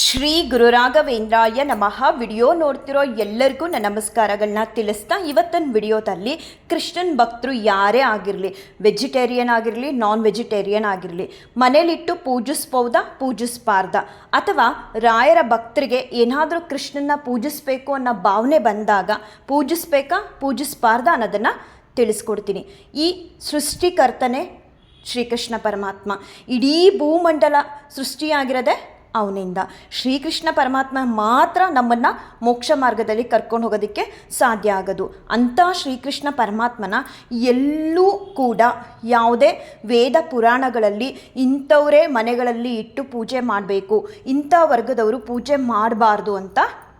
ಶ್ರೀ ಗುರುರಾಘವೇಂದ್ರಾಯ ನಮಃ. ವಿಡಿಯೋ ನೋಡ್ತಿರೋ ಎಲ್ಲರಿಗೂ ನನ್ನ ನಮಸ್ಕಾರಗಳನ್ನ ತಿಳಿಸ್ತಾ ಇವತ್ತಿನ ವಿಡಿಯೋದಲ್ಲಿ ಕೃಷ್ಣನ್ ಭಕ್ತರು ಯಾರೇ ಆಗಿರಲಿ, ವೆಜಿಟೇರಿಯನ್ ಆಗಿರಲಿ ನಾನ್ ವೆಜಿಟೇರಿಯನ್ ಆಗಿರಲಿ, ಮನೇಲಿಟ್ಟು ಪೂಜಿಸ್ಬೋದಾ, ಪೂಜಿಸ್ಬಾರ್ದ? ಅಥವಾ ರಾಯರ ಭಕ್ತರಿಗೆ ಏನಾದರೂ ಕೃಷ್ಣನ ಪೂಜಿಸ್ಬೇಕು ಅನ್ನೋ ಭಾವನೆ ಬಂದಾಗ ಪೂಜಿಸ್ಬೇಕಾ, ಪೂಜಿಸ್ಬಾರ್ದ ಅನ್ನೋದನ್ನು ತಿಳಿಸ್ಕೊಡ್ತೀನಿ. ಈ ಸೃಷ್ಟಿಕರ್ತನೇ ಶ್ರೀಕೃಷ್ಣ ಪರಮಾತ್ಮ. ಇಡೀ ಭೂಮಂಡಲ ಸೃಷ್ಟಿಯಾಗಿರೋದೇ ಅವನಿಂದ. ಶ್ರೀಕೃಷ್ಣ ಪರಮಾತ್ಮ ಮಾತ್ರ ನಮ್ಮನ್ನು ಮೋಕ್ಷ ಮಾರ್ಗದಲ್ಲಿ ಕರ್ಕೊಂಡು ಹೋಗೋದಕ್ಕೆ ಸಾಧ್ಯ ಆಗೋದು. ಅಂಥ ಶ್ರೀಕೃಷ್ಣ ಪರಮಾತ್ಮನ ಎಲ್ಲೂ ಕೂಡ ಯಾವುದೇ ವೇದ ಪುರಾಣಗಳಲ್ಲಿ ಇಂಥವರೇ ಮನೆಗಳಲ್ಲಿ ಇಟ್ಟು ಪೂಜೆ ಮಾಡಬೇಕು, ಇಂಥ ವರ್ಗದವರು ಪೂಜೆ ಮಾಡಬಾರ್ದು ಅಂತ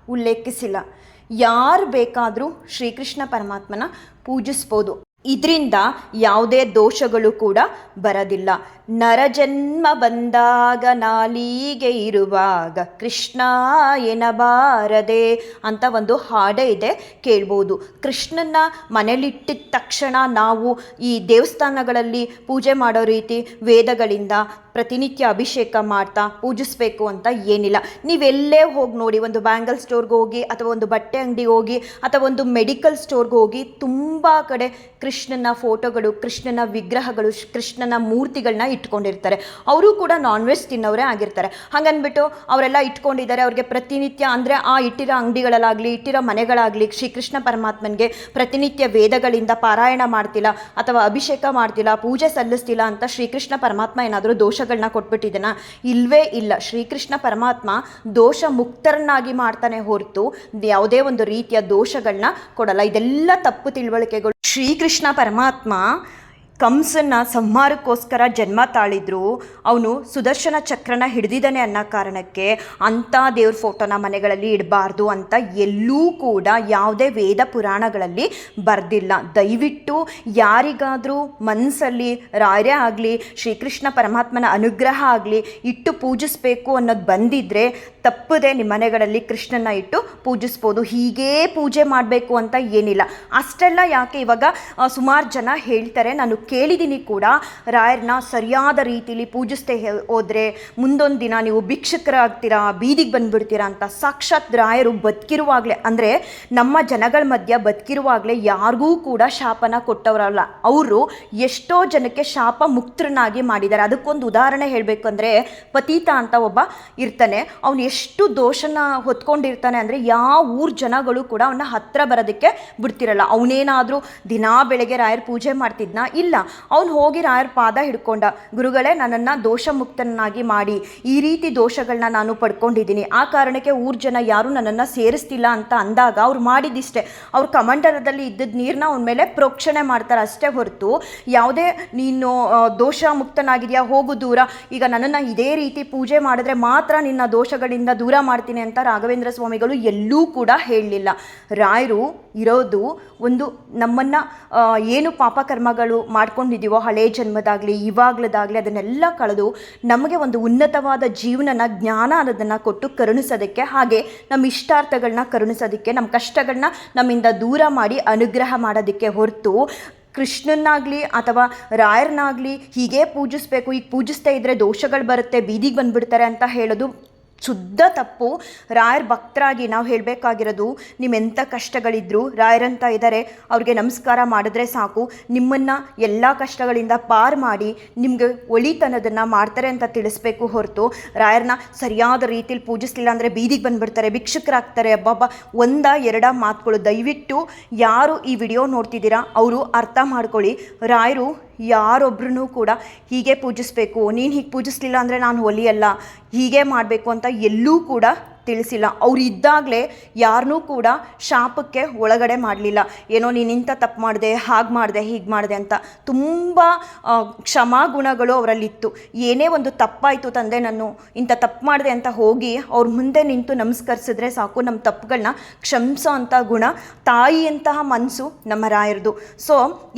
ಉಲ್ಲೇಖಿಸಿಲ್ಲ. ಯಾರು ಬೇಕಾದರೂ ಶ್ರೀಕೃಷ್ಣ ಪರಮಾತ್ಮನ ಪೂಜಿಸ್ಬೋದು. ಇದರಿಂದ ಯಾವುದೇ ದೋಷಗಳು ಕೂಡ ಬರದಿಲ್ಲ. ನರಜನ್ಮ ಬಂದಾಗ ನಾಲಿಗೆ ಇರುವಾಗ ಕೃಷ್ಣ ಎನಬಾರದೆ ಅಂತ ಒಂದು ಹಾಡೆ ಇದೆ ಕೇಳ್ಬೋದು. ಕೃಷ್ಣನ ಮನೇಲಿಟ್ಟಿದ ತಕ್ಷಣ ನಾವು ಈ ದೇವಸ್ಥಾನಗಳಲ್ಲಿ ಪೂಜೆ ಮಾಡೋ ರೀತಿ ವೇದಗಳಿಂದ ಪ್ರತಿನಿತ್ಯ ಅಭಿಷೇಕ ಮಾಡ್ತಾ ಪೂಜಿಸ್ಬೇಕು ಅಂತ ಏನಿಲ್ಲ. ನೀವೆಲ್ಲೇ ಹೋಗಿ ನೋಡಿ, ಒಂದು ಬ್ಯಾಂಗಲ್ ಸ್ಟೋರ್ಗೆ ಹೋಗಿ ಅಥವಾ ಒಂದು ಬಟ್ಟೆ ಅಂಗಡಿಗೆ ಹೋಗಿ ಅಥವಾ ಒಂದು ಮೆಡಿಕಲ್ ಸ್ಟೋರ್ಗೆ ಹೋಗಿ ತುಂಬ ಕಡೆ ಕೃಷ್ಣನ ಫೋಟೋಗಳು, ಕೃಷ್ಣನ ವಿಗ್ರಹಗಳು, ಕೃಷ್ಣನ ಮೂರ್ತಿಗಳನ್ನ ಇಟ್ಕೊಂಡಿರ್ತಾರೆ. ಅವರು ಕೂಡ ನಾನ್ ವೆಜ್ ತಿನ್ನೋರೇ ಆಗಿರ್ತಾರೆ. ಹಾಗನ್ಬಿಟ್ಟು ಅವರೆಲ್ಲ ಇಟ್ಕೊಂಡಿದ್ದಾರೆ. ಅವ್ರಿಗೆ ಪ್ರತಿನಿತ್ಯ ಅಂದರೆ ಆ ಇಟ್ಟಿರೋ ಅಂಗಡಿಗಳಲ್ಲಾಗಲಿ, ಇಟ್ಟಿರೋ ಮನೆಗಳಾಗಲಿ, ಶ್ರೀಕೃಷ್ಣ ಪರಮಾತ್ಮನಿಗೆ ಪ್ರತಿನಿತ್ಯ ವೇದಗಳಿಂದ ಪಾರಾಯಣ ಮಾಡ್ತಿಲ್ಲ ಅಥವಾ ಅಭಿಷೇಕ ಮಾಡ್ತಿಲ್ಲ, ಪೂಜೆ ಸಲ್ಲಿಸ್ತಿಲ್ಲ ಅಂತ ಶ್ರೀಕೃಷ್ಣ ಪರಮಾತ್ಮ ಏನಾದರೂ ದೋಷಗಳನ್ನ ಕೊಟ್ಬಿಟ್ಟಿದ್ದಾನ? ಇಲ್ವೇ ಇಲ್ಲ. ಶ್ರೀಕೃಷ್ಣ ಪರಮಾತ್ಮ ದೋಷ ಮುಕ್ತರನ್ನಾಗಿ ಮಾಡ್ತಾನೆ ಹೊರತು ಯಾವುದೇ ಒಂದು ರೀತಿಯ ದೋಷಗಳನ್ನ ಕೊಡಲ್ಲ. ಇದೆಲ್ಲ ತಪ್ಪು ತಿಳುವಳಿಕೆಗಳು ಶ್ರೀಕೃಷ್ಣ ಪರಮಾತ್ಮ ಕಂಸನ್ನ ಸಂಹಾರಕ್ಕೋಸ್ಕರ ಜನ್ಮ ತಾಳಿದ್ರು. ಅವನು ಸುದರ್ಶನ ಚಕ್ರನ ಹಿಡಿದಿದ್ದಾನೆ ಅನ್ನೋ ಕಾರಣಕ್ಕೆ ಅಂಥ ದೇವ್ರ ಫೋಟೋನ ಮನೆಗಳಲ್ಲಿ ಇಡಬಾರ್ದು ಅಂತ ಎಲ್ಲೂ ಕೂಡ ಯಾವುದೇ ವೇದ ಪುರಾಣಗಳಲ್ಲಿ ಬರೆದಿಲ್ಲ. ದಯವಿಟ್ಟು ಯಾರಿಗಾದರೂ ಮನಸ್ಸಲ್ಲಿ ರಾಯರೇ ಆಗಲಿ, ಶ್ರೀಕೃಷ್ಣ ಪರಮಾತ್ಮನ ಅನುಗ್ರಹ ಆಗಲಿ ಇಟ್ಟು ಪೂಜಿಸ್ಬೇಕು ಅನ್ನೋದು ಬಂದಿದ್ದರೆ ತಪ್ಪದೆ ನಿಮ್ಮ ಮನೆಗಳಲ್ಲಿ ಕೃಷ್ಣನ ಇಟ್ಟು ಪೂಜಿಸ್ಬೋದು. ಹೀಗೇ ಪೂಜೆ ಮಾಡಬೇಕು ಅಂತ ಏನಿಲ್ಲ. ಅಷ್ಟೆಲ್ಲ ಯಾಕೆ ಇವಾಗ ಸುಮಾರು ಜನ ಹೇಳ್ತಾರೆ, ನಾನು ಕೇಳಿದ್ದೀನಿ ಕೂಡ. ರಾಯರನ್ನ ಸರಿಯಾದ ರೀತಿಲಿ ಪೂಜಿಸ್ತೇ ಹೋದರೆ ಮುಂದೊಂದು ದಿನ ನೀವು ಭಿಕ್ಷುಕರಾಗ್ತೀರಾ, ಬೀದಿಗೆ ಬಂದ್ಬಿಡ್ತೀರಾ ಅಂತ ಸಾಕ್ಷಾತ್ ರಾಯರು ಬದುಕಿರುವಾಗಲೇ, ಅಂದರೆ ನಮ್ಮ ಜನಗಳ ಮಧ್ಯ ಬದುಕಿರುವಾಗಲೇ ಯಾರಿಗೂ ಕೂಡ ಶಾಪನ ಕೊಟ್ಟವರಲ್ಲ. ಅವರು ಎಷ್ಟೋ ಜನಕ್ಕೆ ಶಾಪ ಮುಕ್ತರನ್ನಾಗಿ ಮಾಡಿದ್ದಾರೆ. ಅದಕ್ಕೊಂದು ಉದಾಹರಣೆ ಹೇಳಬೇಕು ಅಂದರೆ ಪತೀತ ಅಂತ ಒಬ್ಬ ಇರ್ತಾನೆ. ಅವನು ಎಷ್ಟು ದೋಷನ ಹೊತ್ಕೊಂಡಿರ್ತಾನೆ ಅಂದರೆ ಯಾವ ಊರ್ ಜನಗಳು ಕೂಡ ಅವನ ಹತ್ರ ಬರೋದಕ್ಕೆ ಬಿಡ್ತಿರಲ್ಲ. ಅವನೇನಾದರೂ ದಿನಾ ಬೆಳಗ್ಗೆ ರಾಯರ್ ಪೂಜೆ ಮಾಡ್ತಿದ್ನ? ಇಲ್ಲ. ಅವನು ಹೋಗಿ ರಾಯರ ಪಾದ ಹಿಡ್ಕೊಂಡ, ಗುರುಗಳೇ, ನನ್ನನ್ನು ದೋಷ ಮುಕ್ತನಾಗಿ ಮಾಡಿ. ಈ ರೀತಿ ದೋಷಗಳನ್ನ ನಾನು ಪಡ್ಕೊಂಡಿದ್ದೀನಿ. ಆ ಕಾರಣಕ್ಕೆ ಊರ್ ಜನ ಯಾರೂ ನನ್ನನ್ನು ಸೇರಿಸ್ತಿಲ್ಲ ಅಂತ ಅಂದಾಗ ಅವ್ರು ಮಾಡಿದಿಷ್ಟೇ ಅವ್ರು ಕಮಂಡಲದಲ್ಲಿ ಇದ್ದದ ನೀರನ್ನ ಅವನ ಮೇಲೆ ಪ್ರೋಕ್ಷಣೆ ಮಾಡ್ತಾರೆ ಅಷ್ಟೇ ಹೊರತು, ಯಾವುದೇ ನೀನು ದೋಷ ಮುಕ್ತನಾಗಿದೆಯಾ ಹೋಗು ದೂರ. ಈಗ ನನ್ನನ್ನು ಇದೇ ರೀತಿ ಪೂಜೆ ಮಾಡಿದ್ರೆ ಮಾತ್ರ ನಿನ್ನ ದೋಷಗಳಿಂದ ದೂರ ಮಾಡ್ತೀನಿ ಅಂತ ರಾಘವೇಂದ್ರ ಸ್ವಾಮಿಗಳು ಎಲ್ಲೂ ಕೂಡ ಹೇಳಲಿಲ್ಲ. ರಾಯರು ಇರೋದು ಒಂದು ನಮ್ಮನ್ನು ಏನು ಪಾಪಕರ್ಮಗಳು ಮಾಡ್ಕೊಂಡಿದ್ದೀವೋ ಹಳೆ ಜನ್ಮದಾಗಲಿ, ಇವಾಗ್ಲದಾಗಲಿ ಅದನ್ನೆಲ್ಲ ಕಳೆದು ನಮಗೆ ಒಂದು ಉನ್ನತವಾದ ಜೀವನನ, ಜ್ಞಾನ ಅನ್ನೋದನ್ನು ಕೊಟ್ಟು ಕರುಣಿಸೋದಕ್ಕೆ ಹಾಗೆ ನಮ್ಮ ಇಷ್ಟಾರ್ಥಗಳನ್ನ ಕರುಣಿಸೋದಕ್ಕೆ, ನಮ್ಮ ಕಷ್ಟಗಳನ್ನ ನಮ್ಮಿಂದ ದೂರ ಮಾಡಿ ಅನುಗ್ರಹ ಮಾಡೋದಕ್ಕೆ ಹೊರತು ಕೃಷ್ಣನಾಗಲಿ ಅಥವಾ ರಾಯರನ್ನಾಗಲಿ ಹೀಗೆ ಪೂಜಿಸ್ಬೇಕು. ಈಗ ಪೂಜಿಸ್ತಾ ಇದ್ದರೆ ದೋಷಗಳು ಬರುತ್ತೆ, ಬೀದಿಗೆ ಬಂದುಬಿಡ್ತಾರೆ ಅಂತ ಹೇಳೋದು ಶುದ್ಧ ತಪ್ಪು. ರಾಯರ್ ಭಕ್ತರಾಗಿ ನಾವು ಹೇಳಬೇಕಾಗಿರೋದು ನಿಮ್ಮೆಂಥ ಕಷ್ಟಗಳಿದ್ರು, ರಾಯರಂತ ಇದ್ದಾರೆ ಅವ್ರಿಗೆ ನಮಸ್ಕಾರ ಮಾಡಿದ್ರೆ ಸಾಕು. ನಿಮ್ಮನ್ನು ಎಲ್ಲ ಕಷ್ಟಗಳಿಂದ ಪಾರು ಮಾಡಿ, ನಿಮಗೆ ಒಳಿತನದನ್ನು ಮಾಡ್ತಾರೆ ಅಂತ ತಿಳಿಸ್ಬೇಕು ಹೊರತು ರಾಯರನ್ನ ಸರಿಯಾದ ರೀತಿಯಲ್ಲಿ ಪೂಜಿಸ್ಲಿಲ್ಲ ಅಂದರೆ ಬೀದಿಗೆ ಬಂದುಬಿಡ್ತಾರೆ, ಭಿಕ್ಷುಕರಾಗ್ತಾರೆ. ಅಬ್ಬಬ್ಬ, ಒಂದ ಎರಡ ಮಾತುಗಳು. ದಯವಿಟ್ಟು ಯಾರು ಈ ವಿಡಿಯೋ ನೋಡ್ತಿದ್ದೀರಾ, ಅವರು ಅರ್ಥ ಮಾಡ್ಕೊಳ್ಳಿ. ರಾಯರು ಯಾರೊಬ್ರು ಕೂಡ ಹೀಗೆ ಪೂಜಿಸ್ಬೇಕು. ನೀನು ಹೀಗೆ ಪೂಜಿಸ್ಲಿಲ್ಲ ಅಂದರೆ ನಾನು ಒಲಿಯಲ್ಲ. ಹೀಗೆ ಮಾಡಬೇಕು ಅಂತ ಎಲ್ಲೂ ಕೂಡ ತಿಳಿಸಿಲ್ಲ. ಅವ್ರು ಇದ್ದಾಗಲೇ ಯಾರನ್ನೂ ಕೂಡ ಶಾಪಕ್ಕೆ ಒಳಗಡೆ ಮಾಡಲಿಲ್ಲ. ಏನೋ ನೀನು ಇಂಥ ತಪ್ಪು ಮಾಡಿದೆ, ಹಾಗೆ ಮಾಡಿದೆ, ಹೀಗೆ ಮಾಡಿದೆ ಅಂತ ತುಂಬ ಕ್ಷಮಾಗುಣಗಳು ಅವರಲ್ಲಿತ್ತು. ಏನೇ ಒಂದು ತಪ್ಪಾಯಿತು ತಂದೆ, ನಾನು ಇಂಥ ತಪ್ಪು ಮಾಡಿದೆ ಅಂತ ಹೋಗಿ ಅವ್ರ ಮುಂದೆ ನಿಂತು ನಮಸ್ಕರಿಸಿದ್ರೆ ಸಾಕು. ನಮ್ಮ ತಪ್ಪುಗಳನ್ನ ಕ್ಷಮಿಸೋ ಅಂಥ ಗುಣ ತಾಯಿಯಂತಹ ಮನಸ್ಸು ನಮ್ಮ ರಾಯರದು. ಸೊ,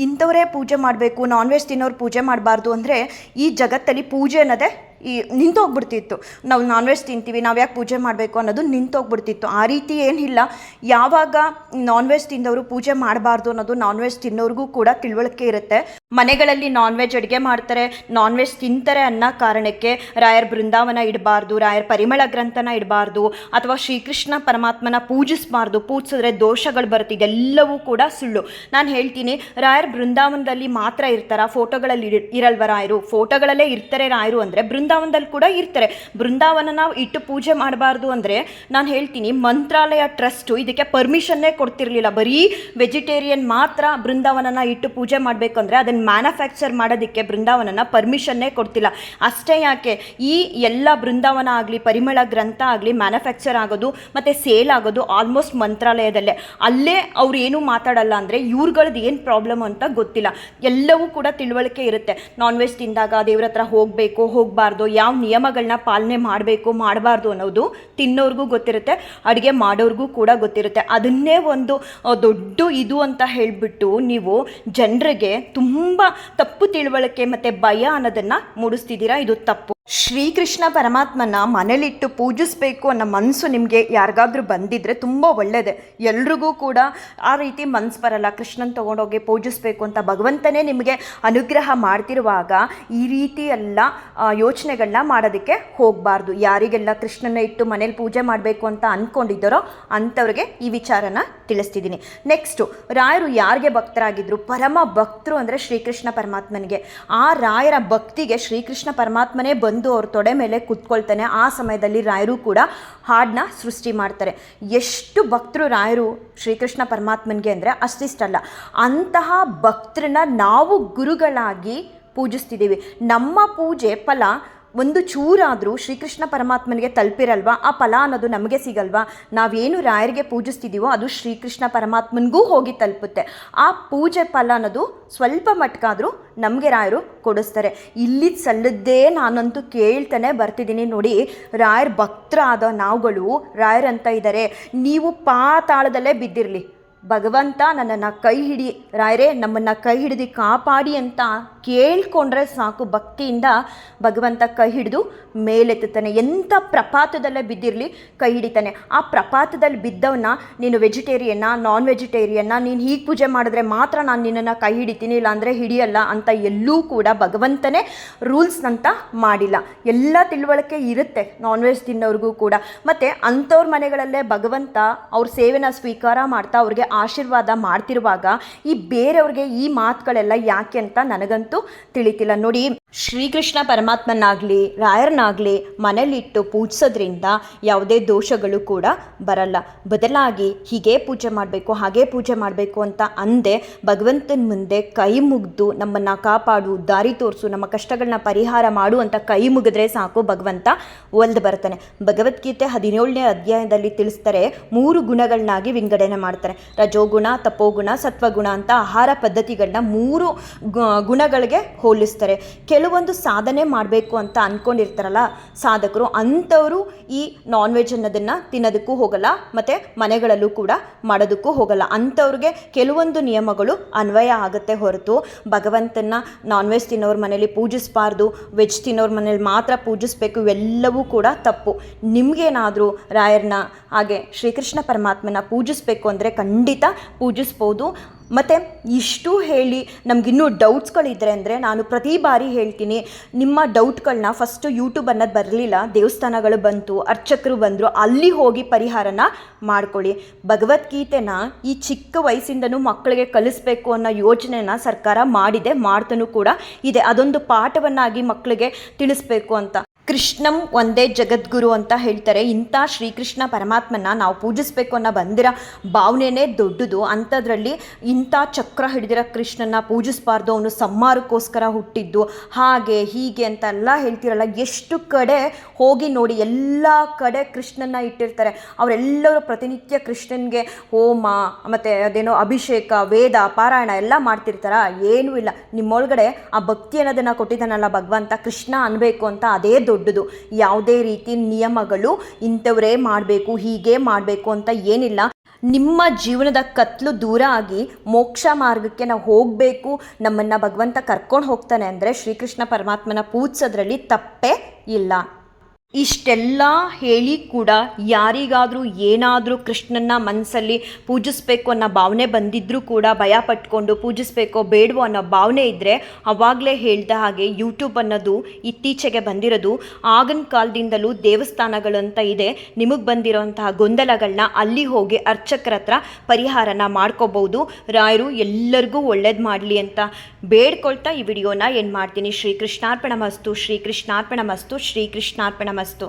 ಇಂಥವರೇ ಪೂಜೆ ಮಾಡಬೇಕು, ನಾನ್ ವೆಜ್ ತಿನ್ನೋರು ಪೂಜೆ ಮಾಡಬಾರ್ದು ಅಂದರೆ ಈ ಜಗತ್ತಲ್ಲಿ ಪೂಜೆ ಅನ್ನೋದೇ ಈ ನಿಂತೋಗ್ಬಿಡ್ತಿತ್ತು. ನಾವು ನಾನ್ ವೆಜ್ ತಿಂತೀವಿ, ನಾವು ಯಾಕೆ ಪೂಜೆ ಮಾಡಬೇಕು ಅನ್ನೋದು ನಿಂತೋಗ್ಬಿಡ್ತಿತ್ತು. ಆ ರೀತಿ ಏನಿಲ್ಲ. ಯಾವಾಗ ನಾನ್ ವೆಜ್ ತಿಂದವರು ಪೂಜೆ ಮಾಡಬಾರ್ದು ಅನ್ನೋದು ನಾನ್ ವೆಜ್ ತಿನ್ನೋರಿಗೂ ಕೂಡ ತಿಳುವಳಿಕೆ ಇರುತ್ತೆ. ಮನೆಗಳಲ್ಲಿ ನಾನ್ ವೆಜ್ ಅಡುಗೆ ಮಾಡ್ತಾರೆ ನಾನ್ ವೆಜ್ ತಿಂತಾರೆ ಅನ್ನೋ ಕಾರಣಕ್ಕೆ ರಾಯರ್ ಬೃಂದಾವನ ಇಡಬಾರ್ದು, ರಾಯರ್ ಪರಿಮಳ ಗ್ರಂಥನ ಇಡಬಾರ್ದು, ಅಥವಾ ಶ್ರೀಕೃಷ್ಣ ಪರಮಾತ್ಮನ ಪೂಜಿಸಬಾರ್ದು, ಪೂಜಿಸಿದ್ರೆ ದೋಷಗಳು ಬರುತ್ತೆ, ಇದೆಲ್ಲವೂ ಕೂಡ ಸುಳ್ಳು. ನಾನು ಹೇಳ್ತೀನಿ, ರಾಯರ್ ಬೃಂದಾವನದಲ್ಲಿ ಮಾತ್ರ ಇರ್ತಾರ, ಫೋಟೋಗಳಲ್ಲಿ ಇರ್- ಇರಲ್ವ ರಾಯರು? ಫೋಟೋಗಳಲ್ಲೇ ಇರ್ತಾರೆ ರಾಯರು ಅಂದರೆ ಬೃಂದಾವನದಲ್ಲಿ ಕೂಡ ಇರ್ತಾರೆ. ಬೃಂದಾವನನ ಇಟ್ಟು ಪೂಜೆ ಮಾಡಬಾರ್ದು ಅಂದರೆ ನಾನು ಹೇಳ್ತೀನಿ, ಮಂತ್ರಾಲಯ ಟ್ರಸ್ಟು ಇದಕ್ಕೆ ಪರ್ಮಿಷನ್ನೇ ಕೊಡ್ತಿರ್ಲಿಲ್ಲ. ಬರೀ ವೆಜಿಟೇರಿಯನ್ ಮಾತ್ರ ಬೃಂದಾವನನ ಇಟ್ಟು ಪೂಜೆ ಮಾಡಬೇಕಂದ್ರೆ ಅದನ್ನು ಮ್ಯಾನುಫ್ಯಾಕ್ಚರ್ ಮಾಡೋದಕ್ಕೆ ಬೃಂದಾವನನ ಪರ್ಮಿಷನ್ನೇ ಕೊಡ್ತಿಲ್ಲ. ಅಷ್ಟೇ ಯಾಕೆ, ಈ ಎಲ್ಲ ಬೃಂದಾವನ ಆಗಲಿ, ಪರಿಮಳ ಗ್ರಂಥ ಆಗಲಿ ಮ್ಯಾನುಫ್ಯಾಕ್ಚರ್ ಆಗೋದು ಮತ್ತು ಸೇಲ್ ಆಗೋದು ಆಲ್ಮೋಸ್ಟ್ ಮಂತ್ರಾಲಯದಲ್ಲೇ. ಅಲ್ಲೇ ಅವ್ರು ಏನು ಮಾತಾಡಲ್ಲ ಅಂದರೆ ಇವ್ರುಗಳದ್ದು ಏನು ಪ್ರಾಬ್ಲಮ್ ಅಂತ ಗೊತ್ತಿಲ್ಲ. ಎಲ್ಲವೂ ಕೂಡ ತಿಳುವಳಿಕೆ ಇರುತ್ತೆ. ನಾನ್ ವೆಜ್ ತಿಂದಾಗ ದೇವ್ರ ಹತ್ರ ಹೋಗಬೇಕು, ಹೋಗಬಾರ್ದು ಯಾವ ನಿಯಮಗಳನ್ನ ಪಾಲನೆ ಮಾಡಬೇಕು, ಮಾಡಬಾರ್ದು ಅನ್ನೋದು ತಿನ್ನೋರ್ಗೂ ಗೊತ್ತಿರುತ್ತೆ, ಅಡುಗೆ ಮಾಡೋರ್ಗೂ ಕೂಡ ಗೊತ್ತಿರುತ್ತೆ. ಅದನ್ನೇ ಒಂದು ದೊಡ್ಡ ಇದು ಅಂತ ಹೇಳಿಬಿಟ್ಟು ನೀವು ಜನರಿಗೆ ತುಂಬ ತಪ್ಪು ತಿಳುವಳಿಕೆ ಮತ್ತು ಭಯ ಅನ್ನೋದನ್ನು ಮೂಡಿಸ್ತಿದ್ದೀರಾ? ಇದು ತಪ್ಪು. ಶ್ರೀಕೃಷ್ಣ ಪರಮಾತ್ಮನ ಮನೇಲಿಟ್ಟು ಪೂಜಿಸ್ಬೇಕು ಅನ್ನೋ ಮನಸ್ಸು ನಿಮಗೆ ಯಾರಿಗಾದ್ರೂ ಬಂದಿದ್ರೆ ತುಂಬ ಒಳ್ಳೆಯದೇ ಎಲ್ರಿಗೂ ಕೂಡ ಆ ರೀತಿ ಮನ್ಸು ಬರಲ್ಲ. ಕೃಷ್ಣನ ತೊಗೊಂಡೋಗಿ ಪೂಜಿಸ್ಬೇಕು ಅಂತ ಭಗವಂತನೇ ನಿಮಗೆ ಅನುಗ್ರಹ ಮಾಡ್ತಿರುವಾಗ ಈ ರೀತಿ ಎಲ್ಲ ಯೋಚನೆಗಳನ್ನ ಮಾಡೋದಕ್ಕೆ ಹೋಗಬಾರ್ದು. ಯಾರಿಗೆಲ್ಲ ಕೃಷ್ಣನ ಇಟ್ಟು ಮನೇಲಿ ಪೂಜೆ ಮಾಡಬೇಕು ಅಂತ ಅಂದ್ಕೊಂಡಿದ್ದಾರೋ ಅಂಥವ್ರಿಗೆ ಈ ವಿಚಾರನ ತಿಳಿಸ್ತಿದ್ದೀನಿ. ನೆಕ್ಸ್ಟು ರಾಯರು ಯಾರಿಗೆ ಭಕ್ತರಾಗಿದ್ದರು ಪರಮ ಭಕ್ತರು ಅಂದರೆ ಶ್ರೀಕೃಷ್ಣ ಪರಮಾತ್ಮನಿಗೆ. ಆ ರಾಯರ ಭಕ್ತಿಗೆ ಶ್ರೀಕೃಷ್ಣ ಪರಮಾತ್ಮನೇ ಬಂದು ಅವ್ರ ತೊಡೆ ಮೇಲೆ ಕುತ್ಕೊಳ್ತಾನೆ. ಆ ಸಮಯದಲ್ಲಿ ರಾಯರು ಕೂಡ ಹಾಡನ್ನ ಸೃಷ್ಟಿ ಮಾಡ್ತಾರೆ. ಎಷ್ಟು ಭಕ್ತರು ರಾಯರು ಶ್ರೀಕೃಷ್ಣ ಪರಮಾತ್ಮನಿಗೆ ಅಂದರೆ ಅಷ್ಟಿಷ್ಟಲ್ಲ. ಅಂತಹ ಭಕ್ತರನ್ನ ನಾವು ಗುರುಗಳಾಗಿ ಪೂಜಿಸ್ತಿದ್ದೀವಿ. ನಮ್ಮ ಪೂಜೆ ಫಲ ಒಂದು ಚೂರಾದರೂ ಶ್ರೀಕೃಷ್ಣ ಪರಮಾತ್ಮನಿಗೆ ತಲುಪಿರಲ್ವಾ? ಆ ಫಲ ಅನ್ನೋದು ನಮಗೆ ಸಿಗಲ್ವಾ? ನಾವೇನು ರಾಯರಿಗೆ ಪೂಜಿಸ್ತಿದ್ದೀವೋ ಅದು ಶ್ರೀಕೃಷ್ಣ ಪರಮಾತ್ಮನಿಗೂ ಹೋಗಿ ತಲುಪುತ್ತೆ. ಆ ಪೂಜೆ ಫಲ ಅನ್ನೋದು ಸ್ವಲ್ಪ ಮಟ್ಕಾದರೂ ನಮಗೆ ರಾಯರು ಕೊಡಿಸ್ತಾರೆ. ಇಲ್ಲಿ ಸಲ್ಲದ್ದೇ ನಾನಂತೂ ಕೇಳ್ತಾನೆ, ಬರ್ತಿದ್ದೀನಿ ನೋಡಿ. ರಾಯರ್ ಭಕ್ತರಾದ ನಾವುಗಳು, ರಾಯರಂತ ಇದ್ದಾರೆ ನೀವು ಪಾತಾಳದಲ್ಲೇ ಬಿದ್ದಿರಲಿ. ಭಗವಂತ ನನ್ನನ್ನು ಕೈ ಹಿಡಿ, ರಾಯರೇ, ನಮ್ಮನ್ನು ಕೈ ಹಿಡಿದು ಕಾಪಾಡಿ ಅಂತ ಕೇಳ್ಕೊಂಡ್ರೆ ಸಾಕು ಭಕ್ತಿಯಿಂದ ಭಗವಂತ ಕೈ ಹಿಡಿದು ಮೇಲೆತ್ತುತ್ತಾನೆ. ಎಂಥ ಪ್ರಪಾತದಲ್ಲೇ ಬಿದ್ದಿರಲಿ, ಕೈ ಹಿಡಿತಾನೆ. ಆ ಪ್ರಪಾತದಲ್ಲಿ ಬಿದ್ದವನ್ನ ನೀನು ವೆಜಿಟೇರಿಯನ್ನ ನಾನ್ ವೆಜಿಟೇರಿಯನ್ನ ನೀನು ಹೀಗೆ ಪೂಜೆ ಮಾಡಿದ್ರೆ ಮಾತ್ರ ನಾನು ನಿನ್ನನ್ನು ಕೈ ಹಿಡಿತೀನಿ, ಇಲ್ಲಾಂದರೆ ಹಿಡಿಯಲ್ಲ ಅಂತ ಎಲ್ಲೂ ಕೂಡ ಭಗವಂತನೇ ರೂಲ್ಸ್ ಅಂತ ಮಾಡಿಲ್ಲ. ಎಲ್ಲ ತಿಳುವಳಿಕೆ ಇರುತ್ತೆ ನಾನ್ ವೆಜ್ ತಿನ್ನೋರಿಗೂ ಕೂಡ. ಮತ್ತು ಅಂಥವ್ರ ಮನೆಗಳಲ್ಲೇ ಭಗವಂತ ಅವ್ರ ಸೇವೆನ ಸ್ವೀಕಾರ ಮಾಡ್ತಾ ಅವ್ರಿಗೆ ಆಶೀರ್ವಾದ ಮಾಡ್ತಿರುವಾಗ ಈ ಬೇರೆಯವ್ರಿಗೆ ಈ ಮಾತುಗಳೆಲ್ಲ ಯಾಕೆ ಅಂತ ನನಗಂತೂ ತಿಳಿತಿಲ್ಲ. ನೋಡಿ ಶ್ರೀಕೃಷ್ಣ ಪರಮಾತ್ಮನಾಗಲಿ, ರಾಯರನ್ನಾಗಲಿ ಮನೇಲಿಟ್ಟು ಪೂಜಿಸೋದ್ರಿಂದ ಯಾವುದೇ ದೋಷಗಳು ಕೂಡ ಬರಲ್ಲ. ಬದಲಾಗಿ ಹೀಗೆ ಪೂಜೆ ಮಾಡಬೇಕು, ಹಾಗೆ ಪೂಜೆ ಮಾಡಬೇಕು ಅಂತ ಅಂದೆ ಭಗವಂತನ ಮುಂದೆ ಕೈ ಮುಗಿದು ನಮ್ಮನ್ನು ಕಾಪಾಡು, ದಾರಿ ತೋರಿಸು, ನಮ್ಮ ಕಷ್ಟಗಳನ್ನ ಪರಿಹಾರ ಮಾಡು ಅಂತ ಕೈ ಮುಗಿದ್ರೆ ಸಾಕು ಭಗವಂತ ಒಲ್ದು ಬರ್ತಾನೆ. ಭಗವದ್ಗೀತೆ ಹದಿನೇಳನೇ ಅಧ್ಯಾಯದಲ್ಲಿ ತಿಳಿಸ್ತಾರೆ, ಮೂರು ಗುಣಗಳನ್ನಾಗಿ ವಿಂಗಡಣೆ ಮಾಡ್ತಾರೆ. ರಜೋಗುಣ, ತಪೋಗುಣ, ಸತ್ವಗುಣ ಅಂತ ಆಹಾರ ಪದ್ಧತಿಗಳನ್ನ ಮೂರು ಗುಣಗಳಿಗೆ ಹೋಲಿಸ್ತಾರೆ. ಕೆಲವೊಂದು ಸಾಧನೆ ಮಾಡಬೇಕು ಅಂತ ಅಂದ್ಕೊಂಡಿರ್ತಾರಲ್ಲ ಸಾಧಕರು, ಅಂಥವರು ಈ ನಾನ್ ವೆಜ್ ಅನ್ನೋದನ್ನು ತಿನ್ನೋದಕ್ಕೂ ಹೋಗಲ್ಲ, ಮತ್ತು ಮನೆಗಳಲ್ಲೂ ಕೂಡ ಮಾಡೋದಕ್ಕೂ ಹೋಗಲ್ಲ. ಅಂಥವ್ರಿಗೆ ಕೆಲವೊಂದು ನಿಯಮಗಳು ಅನ್ವಯ ಆಗುತ್ತೆ ಹೊರತು. ಭಗವಂತನ ನಾನ್ ವೆಜ್ ತಿನ್ನೋರ ಮನೇಲಿ ಪೂಜಿಸಬಾರ್ದು ವೆಜ್ ತಿನ್ನೋರ ಮನೇಲಿ ಮಾತ್ರ ಪೂಜಿಸ್ಬೇಕು, ಇವೆಲ್ಲವೂ ಕೂಡ ತಪ್ಪು. ನಿಮಗೇನಾದರೂ ರಾಯರನ್ನ, ಹಾಗೆ ಶ್ರೀಕೃಷ್ಣ ಪರಮಾತ್ಮನ ಪೂಜಿಸ್ಬೇಕು ಅಂದರೆ ಖಂಡಿತ ಪೂಜಿಸ್ಬೋದು. ಮತ್ತು ಇಷ್ಟು ಹೇಳಿ ನಮಗಿನ್ನೂ ಡೌಟ್ಸ್ಗಳಿದ್ರೆ ಅಂದರೆ ನಾನು ಪ್ರತಿ ಬಾರಿ ಹೇಳ್ತೀನಿ, ನಿಮ್ಮ ಡೌಟ್ಗಳನ್ನ ಫಸ್ಟು ಯೂಟ್ಯೂಬ್ ಅನ್ನೋದು ಬರಲಿಲ್ಲ, ದೇವಸ್ಥಾನಗಳು ಬಂತು, ಅರ್ಚಕರು ಬಂದರು, ಅಲ್ಲಿ ಹೋಗಿ ಪರಿಹಾರನ ಮಾಡ್ಕೊಳ್ಳಿ. ಭಗವದ್ಗೀತೆನ ಈ ಚಿಕ್ಕ ವಯಸ್ಸಿಂದನೂ ಮಕ್ಕಳಿಗೆ ಕಲಿಸ್ಬೇಕು ಅನ್ನೋ ಯೋಚನೆನ ಸರ್ಕಾರ ಮಾಡಿದೆ, ಮಾಡ್ತಾನೂ ಕೂಡ ಇದೆ. ಅದೊಂದು ಪಾಠವನ್ನಾಗಿ ಮಕ್ಕಳಿಗೆ ತಿಳಿಸ್ಬೇಕು ಅಂತ. ಕೃಷ್ಣಂ ಒಂದೇ ಜಗದ್ಗುರು ಅಂತ ಹೇಳ್ತಾರೆ. ಇಂಥ ಶ್ರೀಕೃಷ್ಣ ಪರಮಾತ್ಮನ ನಾವು ಪೂಜಿಸ್ಬೇಕು ಅನ್ನೋ ಬಂದಿರೋ ಭಾವನೆನೇ ದೊಡ್ಡದು. ಅಂಥದ್ರಲ್ಲಿ ಇಂಥ ಚಕ್ರ ಹಿಡಿದಿರೋ ಕೃಷ್ಣನ ಪೂಜಿಸಬಾರ್ದು. ಅವನು ಸಮ್ಮಾರಕ್ಕೋಸ್ಕರ ಹುಟ್ಟಿದ್ದು. ಹಾಗೆ, ಹೀಗೆ ಅಂತೆಲ್ಲ ಹೇಳ್ತಿರಲ್ಲ. ಎಷ್ಟು ಕಡೆ ಹೋಗಿ ನೋಡಿ ಎಲ್ಲ ಕಡೆ ಕೃಷ್ಣನ ಇಟ್ಟಿರ್ತಾರೆ. ಅವರೆಲ್ಲರೂ ಪ್ರತಿನಿತ್ಯ ಕೃಷ್ಣನ್ಗೆ ಹೋಮ, ಮತ್ತು ಅದೇನೋ ಅಭಿಷೇಕ, ವೇದ, ಪಾರಾಯಣ ಎಲ್ಲ ಮಾಡ್ತಿರ್ತಾರ. ಏನೂ ಇಲ್ಲ. ನಿಮ್ಮೊಳಗಡೆ ಆ ಭಕ್ತಿ ಅನ್ನೋದನ್ನು ಕೊಟ್ಟಿದ್ದಾನಲ್ಲ ಭಗವಂತ. ಕೃಷ್ಣ ಅನ್ಬೇಕು ಅಂತ ಅದೇ ದೊಡ್ಡದು. ಯಾವುದೇ ರೀತಿ ನಿಯಮಗಳು ಇಂಥವರೇ ಮಾಡಬೇಕು, ಹೀಗೆ ಮಾಡಬೇಕು ಅಂತ ಏನಿಲ್ಲ. ನಿಮ್ಮ ಜೀವನದ ಕತ್ಲು ದೂರ ಆಗಿ ಮೋಕ್ಷ ಮಾರ್ಗಕ್ಕೆ ನಾವು ಹೋಗಬೇಕು, ನಮ್ಮನ್ನು ಭಗವಂತ ಕರ್ಕೊಂಡು ಹೋಗ್ತಾನೆ ಅಂದರೆ ಶ್ರೀಕೃಷ್ಣ ಪರಮಾತ್ಮನ ಪೂಜಿಸೋದ್ರಲ್ಲಿ ತಪ್ಪೇ ಇಲ್ಲ. ಇಷ್ಟೆಲ್ಲ ಹೇಳಿ ಕೂಡ ಯಾರಿಗಾದರೂ ಏನಾದರೂ ಕೃಷ್ಣನ ಮನಸ್ಸಲ್ಲಿ ಪೂಜಿಸ್ಬೇಕು ಅನ್ನೋ ಭಾವನೆ ಬಂದಿದ್ದರೂ ಕೂಡ ಭಯ ಪಟ್ಕೊಂಡು ಪೂಜಿಸ್ಬೇಕೋ ಬೇಡವೋ ಅನ್ನೋ ಭಾವನೆ ಇದ್ದರೆ ಅವಾಗಲೇ ಹೇಳ್ದ ಹಾಗೆ ಯೂಟ್ಯೂಬ್ ಅನ್ನೋದು ಇತ್ತೀಚೆಗೆ ಬಂದಿರೋದು. ಆಗಿನ ಕಾಲದಿಂದಲೂ ದೇವಸ್ಥಾನಗಳು ಅಂತ ಇದೆ. ನಿಮಗೆ ಬಂದಿರೋಂತಹ ಗೊಂದಲಗಳನ್ನ ಅಲ್ಲಿ ಹೋಗಿ ಅರ್ಚಕರ ಹತ್ರ ಪರಿಹಾರನ ಮಾಡ್ಕೋಬಹುದು ರಾಯರು ಎಲ್ಲರಿಗೂ ಒಳ್ಳೇದು ಮಾಡಲಿ ಅಂತ ಬೇಡ್ಕೊಳ್ತಾ ಈ ವಿಡಿಯೋನ ಏನು ಮಾಡ್ತೀನಿ? ಶ್ರೀಕೃಷ್ಣಾರ್ಪಣ ಮಸ್ತು ಶ್ರೀಕೃಷ್ಣಾರ್ಪಣ ಮಸ್ತು, ಶ್ರೀಕೃಷ್ಣಾರ್ಪಣ ಮಸ್ತು